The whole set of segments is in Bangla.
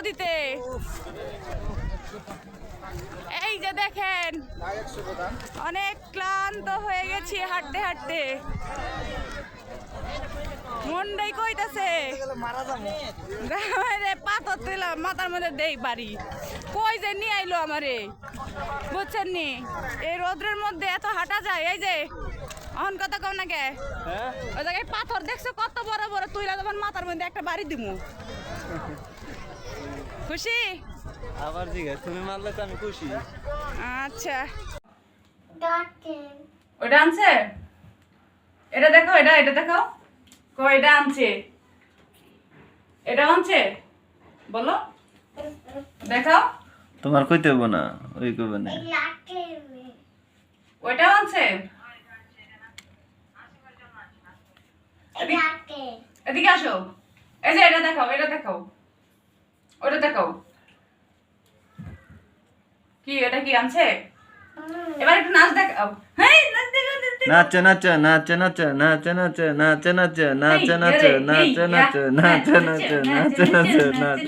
নদীতে। এই যে দেখেন অনেক ক্লান্ত হয়ে গেছি হাঁটতে হাঁটতে। মনটাই কইতাছে রে পাথর তুইলাম মাথার মধ্যে দেই বাড়ি। কই যে নিয়ে আইলো আমারে? বুঝছেন নি? এই রোদ্রের মধ্যে এত হাঁটা যায় এই যে অহন কথা কম না কে? ওই জায়গায় পাথর দেখছ কত বড় বড় তুইলা তোমার মাথার মধ্যে একটা বাড়ি দিমু। খুশি? আবার জিজ্ঞাস তুমি মারলে তো আমি খুশি। আচ্ছা। ওটা আনছে? এটা দেখো এটা এটা দেখো কো এটা আনছে? এটা আনছে? বলো। দেখাও। তোমার কইতে হব না ওই কইবে না. ওইটা আনছে? এদিকে- এদিকে আসো। এই যে এটা দেখাও এটা দেখাও। ওটা দেখাও কি এটা কি আনছে এবার একটু নাচ দেখাও নাচ নাচ নাচ নাচ নাচ নাচ নাচে নাচে নাচে নাচে নাচে নাচে নাচে নাচে নাচে নাচে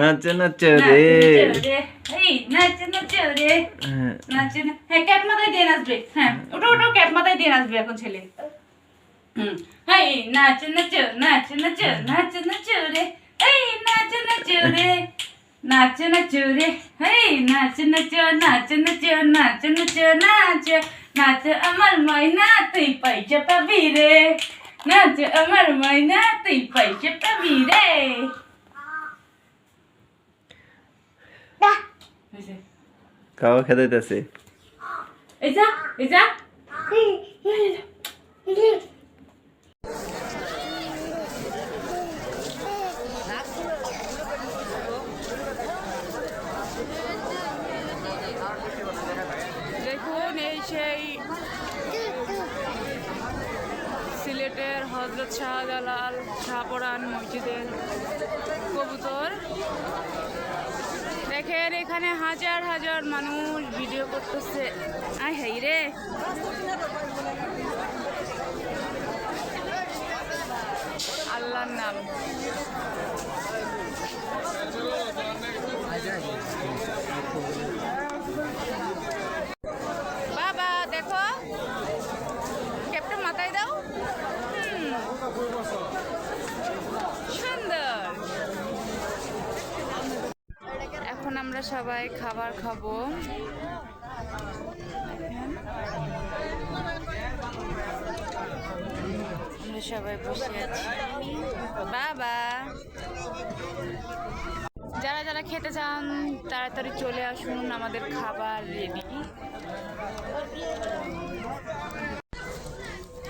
নাচে নাচে রে এই নাচ নাচ রে হ্যাঁ, নাচ হ্যাঁ ক্যাপ মাথায় দিয়ে নাচবে হ্যাঁ ওটা ওটা ক্যাপ মাথায় দিয়ে নাচবে এখন ছেলে হুম নাচ নাচ নাচ নাচ নাচ নাচ রে नाच नच रे नाच नच रे हे नाच नच नाच नच नाच नच नाच नाच अमर मैना तू पैसे पाबी रे नाच अमर मैना तू पैसे पाबी रे কাওয়া খেতে দিতেছে এই যা এই যা হজরত শাহজালাল, শাহপরান মসজিদের কবুতর। দেখেন এখানে হাজার হাজার মানুষ ভিডিও করতেছে। আয় হাই রে। আল্লাহর নাম বাবা দেখো ক্যাপটা মাথায় দাও হুম। সুন্দর এখন আমরা সবাই খাবার খাব। আমরা সবাই বসে আছি। বাবা! যারা যারা খেতে চান, তাড়াতাড়ি চলে আসুন, আমাদের খাবার রেডি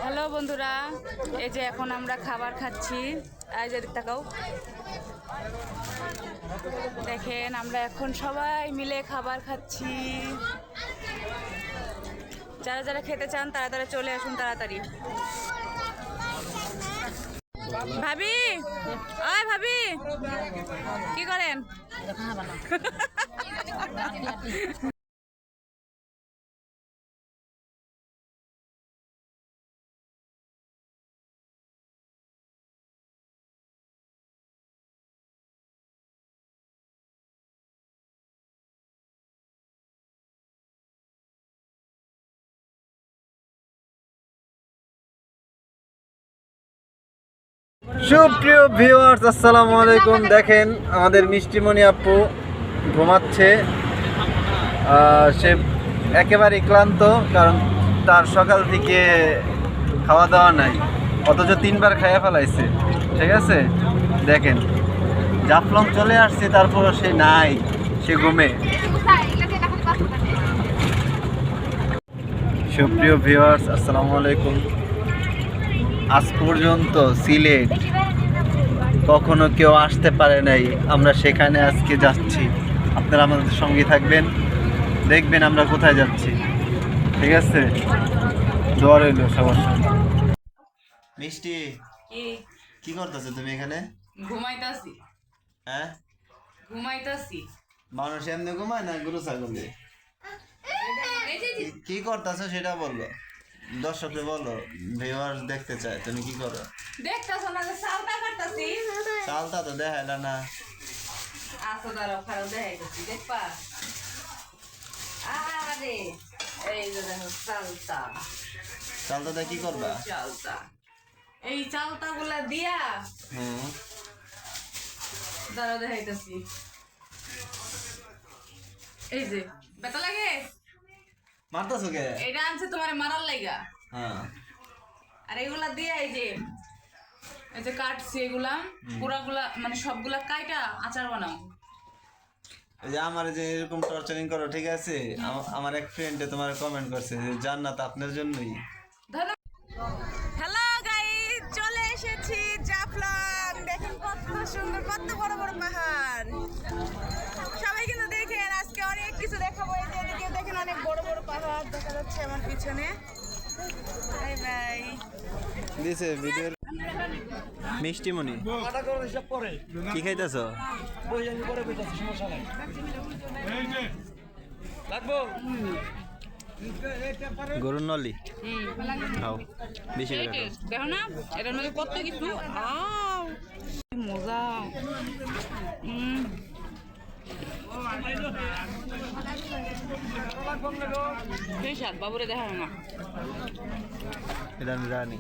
হ্যালো বন্ধুরা, এই যে এখন আমরা খাবার খাচ্ছি। যে তাকাও। দেখেন আমরা এখন সবাই মিলে খাবার খাচ্ছি। যারা যারা খেতে চান তারা তারা চলে আসুন তাড়াতাড়ি। ভাবি? ওই ভাবি। কি করেন? সুপ্রিয় ভিউয়ার্স, আসসালামু আলাইকুম। দেখেন, আমাদের মিষ্টিমণি আপু ঘুমাচ্ছে। সে একেবারে ক্লান্ত, কারণ তার সকাল থেকে খাওয়া দাওয়া নাই। অথচ তিনবার খাইয়া ফেলাইছে, ঠিক আছে? দেখেন, জাফলং চলে আসছে, তারপরও সে নাই, সে ঘুমে। সুপ্রিয় ভিউয়ার্স, আসসালামু আলাইকুম। আজ পর্যন্ত সিলেট কখনো কেউ আসতে পারে নাই। আমরা সেখানে আজকে যাচ্ছি। আপনারা আমাদের সঙ্গে থাকবেন। দেখবেন আমরা কোথায় যাচ্ছি। ঠিক আছে? দোয়া রইল সবার সঙ্গে। মিষ্টি কি? করতেছো তুমি এখানে? ঘুমাইতাছি। হ্যাঁ? ঘুমাইতাছি। মানুষ এমনি ঘুমায় না? গরু ছাগলে কি- করতেছো সেটা বলো। দর্শককে বলো ভিউয়ার্স দেখতে চায় তুমি কি করো? দেখতাছ না যে সালটা কাটতাছি চালটা তো দেখাইলা না। আসো দাঁড়াও খারাপ দেখাই গেছি দেখবা? আরে এই যে দেখো চালতা চালটা কি করবা? চালতা এই চালতা গুলা দিয়া হুম। দাঁড়াও দেখাইতেছি। এই যে বেতা লাগে? মারতাছো কে এটা আনছে তোমার মারার লাইগা। হ্যাঁ। আর এগুলা দিয়ে এই যে এই যে কাটছি এগুলা পুরাগুলা মানে সবগুলা কাইটা আচার বানাও। এই যে আমার যে এরকম টর্চারিং করো ঠিক আছে? আমার এক ফ্রেন্ডে তোমার কমেন্ট করছে যে জান্নাত আপনার জন্যই। হ্যালো গাইস চলে এসেছি জাফলং। দেখেন কত সুন্দর কত বড় বড় পাহাড়। বড় দেখা যাচ্ছে আমার পিছনে। Bye bye. দিছে ভিডিওর মিষ্টি মনি কি খাইতেছো? গরুর নলি? খাও, বেশি দেখো না এটার মধ্যে কত কিছু আও মজা উম। স্বাদ বাবুরে দেখা হয় না। এটা আমি জানি।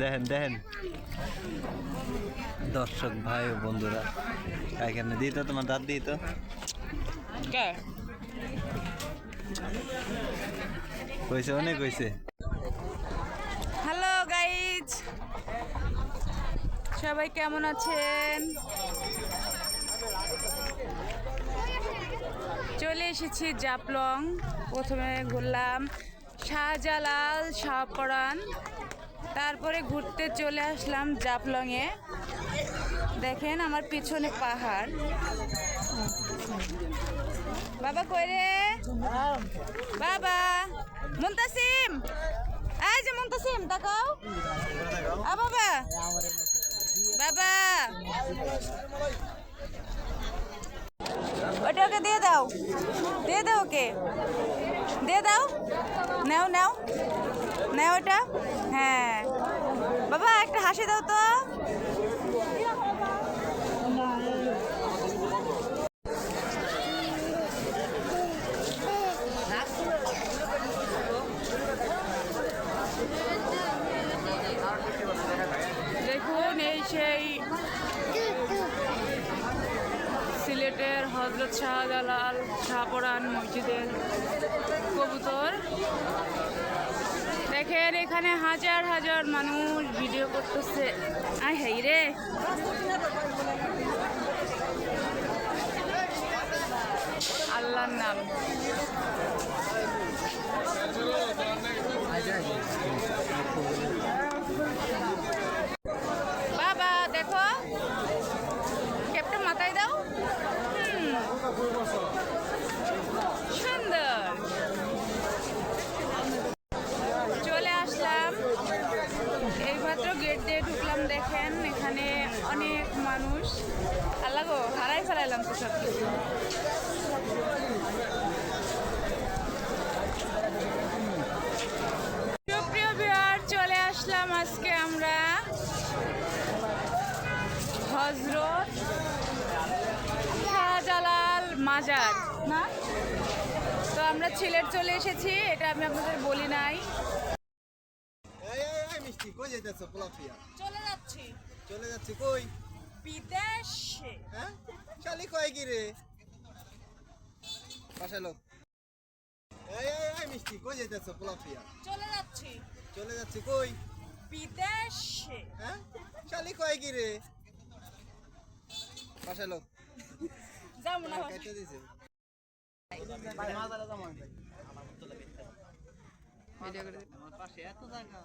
দেখেন দেখেন। দর্শক ভাই ও বন্ধুরা এখানে দিত তোমার দাঁত দিত? কে? কইছে অনেক কইছে হ্যালো গাইজ সবাই কেমন আছেন? চলে এসেছি জাপলং। প্রথমে ঘুরলাম শাহজালাল শাহপরান তারপরে ঘুরতে চলে আসলাম জাপলংয়ে। দেখেন আমার পিছনে পাহাড়। বাবা কই রে? বাবা, মুন্তাসিম! এই যে মুন্তাসিম, তাকাও। আ বাবা। বাবা। ওটা ওকে দিয়ে দাও। দিয়ে দাও ওকে। দিয়ে দাও। নাও নাও। নাও ওটা। হ্যাঁ। বাবা, একটা হাসি দাও তো দেখুন এই সেই সিলেটের হজরত শাহজালাল শাহপরান মসজিদের কবুতর। দেখেন, এখানে হাজার হাজার মানুষ ভিডিও করতেছে। আয় হাই রে। আল্লাহর নাম দেখো ক্যাপটা মাথায় দাও হুম। সুন্দর। চলে আসলাম। এইমাত্র গেট দিয়ে ঢুকলাম, দেখেন, এখানে অনেক মানুষ। আল্লাহ গো, হারাই ফেলাইলাম তো সব কিছু। চলে আসলাম আজকে আমরা হজরত না? তো আমরা ছেলের চলে এসেছি এটা আমি আপনাদের বলি নাই। চলে যাচ্ছি। চলে যাচ্ছে কই? বিদেশে। হ্যাঁ? শালি কয় কি রে? পাশে লোক। এই এই এই মিষ্টি কই যাইতেছো? পোলাপিয়া চলে যাচ্ছি। চলে যাচ্ছে কই? বিদেশে। হ্যাঁ? শালি কয় কি রে? পাশে লোক। যাব না। কাইতে দিছে। ভিডিও করে আমার পাশে এত জায়গা।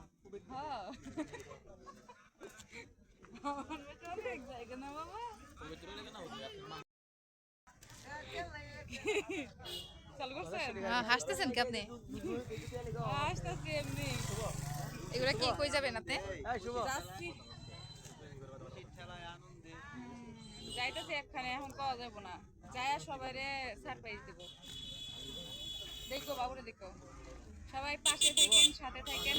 হ্যাঁ হাসতেছেন কি আপনি? আসতেছি এমনি। এগুলা কি কই যাবেন আপনি যাচ্ছি যাইতেছি একখানে, এখন পাওয়া যাব না। সারপ্রাইজ দেখো, বাবুরে দেখো। সবাই পাশে থাকেন, সাথে থাকেন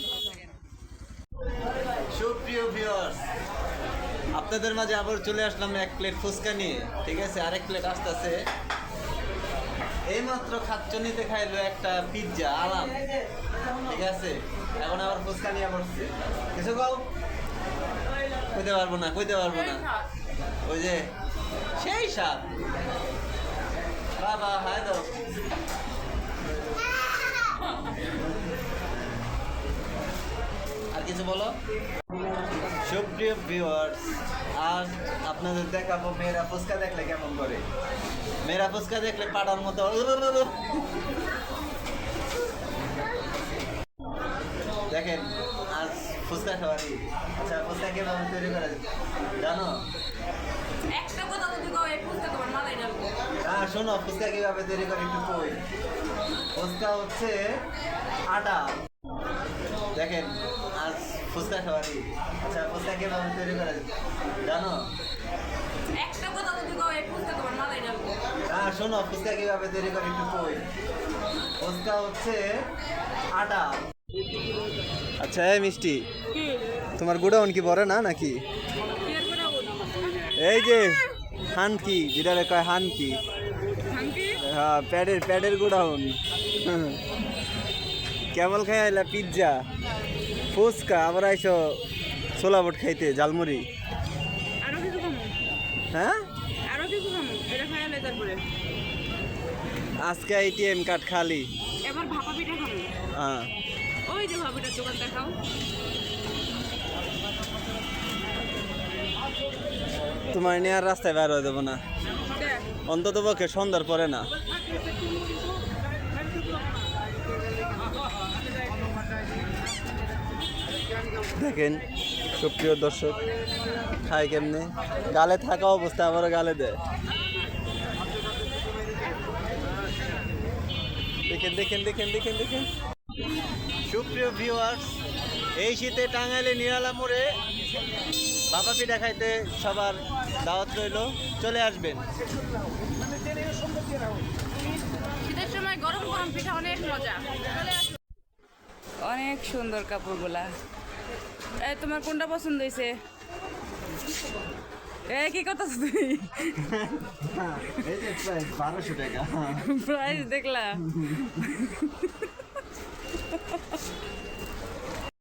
আপনাদের মাঝে আবার চলে আসলাম এক প্লেট ফুচকা নিয়ে। ঠিক আছে, আরেক প্লেট আসতেছে। এইমাত্র খাচ্চনিতে খাইলো একটা পিৎজা আলাম ঠিক আছে, এখন আবার ফুচকা নিয়ে বসছে। কিছু কাউ কইতে পারব না, কইতে পারব না। ওই যে সেই স্বাদ বাবা হায় দাও। আর কিছু বলো? সুপ্রিয় ভিউয়ার্স আজ আপনাদের দেখাবো মেয়েরা ফুচকা দেখলে কেমন করে? মেয়েরা ফুচকা দেখলে পাড়ার মতো দেখেন, আজ ফুচকা খাওয়ারি আচ্ছা ফুচকা কীভাবে তৈরি করা জানো? একটা কথা কও এই ফুচকা তোমার হ্যাঁ শোনো ফুচকা কীভাবে তৈরি করে একটু কই। ফুচকা হচ্ছে আটা। দেখেন আজ ফুচকা খাওয়ারি। আচ্ছা ফুচকা কীভাবে তৈরি করা জানো? একটা কথা কও এই ফুচকা তোমার হ্যাঁ শোনো ফুচকা কীভাবে তৈরি করে একটু কই। ফুচকা হচ্ছে আটা। আচ্ছা মিষ্টি তোমার গোডাউন কি বড় না নাকি? এই যে হানকি যেটা কয় হানকি হ্যাঁ প্যাডের প্যাডের গোডাউন। কেমন খাই আইলা পিৎজা। ফুচকা আবার আইসো ছোলা বট খাইতে ঝালমুড়ি। হ্যাঁ? আজকে এটিএম কার্ড খালি। এবার ভাপা পিঠা খামো? হ্যাঁ। ওই যে ভাপা পিঠার দোকান দেখাও তোমার নিয়ে আর রাস্তায় বের হয়ে দেবো না। অন্তত পক্ষে সন্ধ্যার পরে না। দেখেন, সুপ্রিয় দর্শক খায় কেমনে? গালে থাকা অবস্থা আবারও গালে দেয়। দেখেন দেখেন দেখেন দেখেন দেখেন। সুপ্রিয় ভিউয়ার্স এই শীতে টাঙ্গাইলে নিরালা মোড়ে বাবা পিঠা খাইতে সবার দাওয়াত রইল। চলে আসবেন। শীতের সময় গরম গরম পিঠা অনেক মজা। অনেক সুন্দর কাপড়গুলা। এ তোমার কোনটা পছন্দ হয়েছে এ কি কথা তুমি? এই বারোশো টাকা। প্রাইস দেখলা।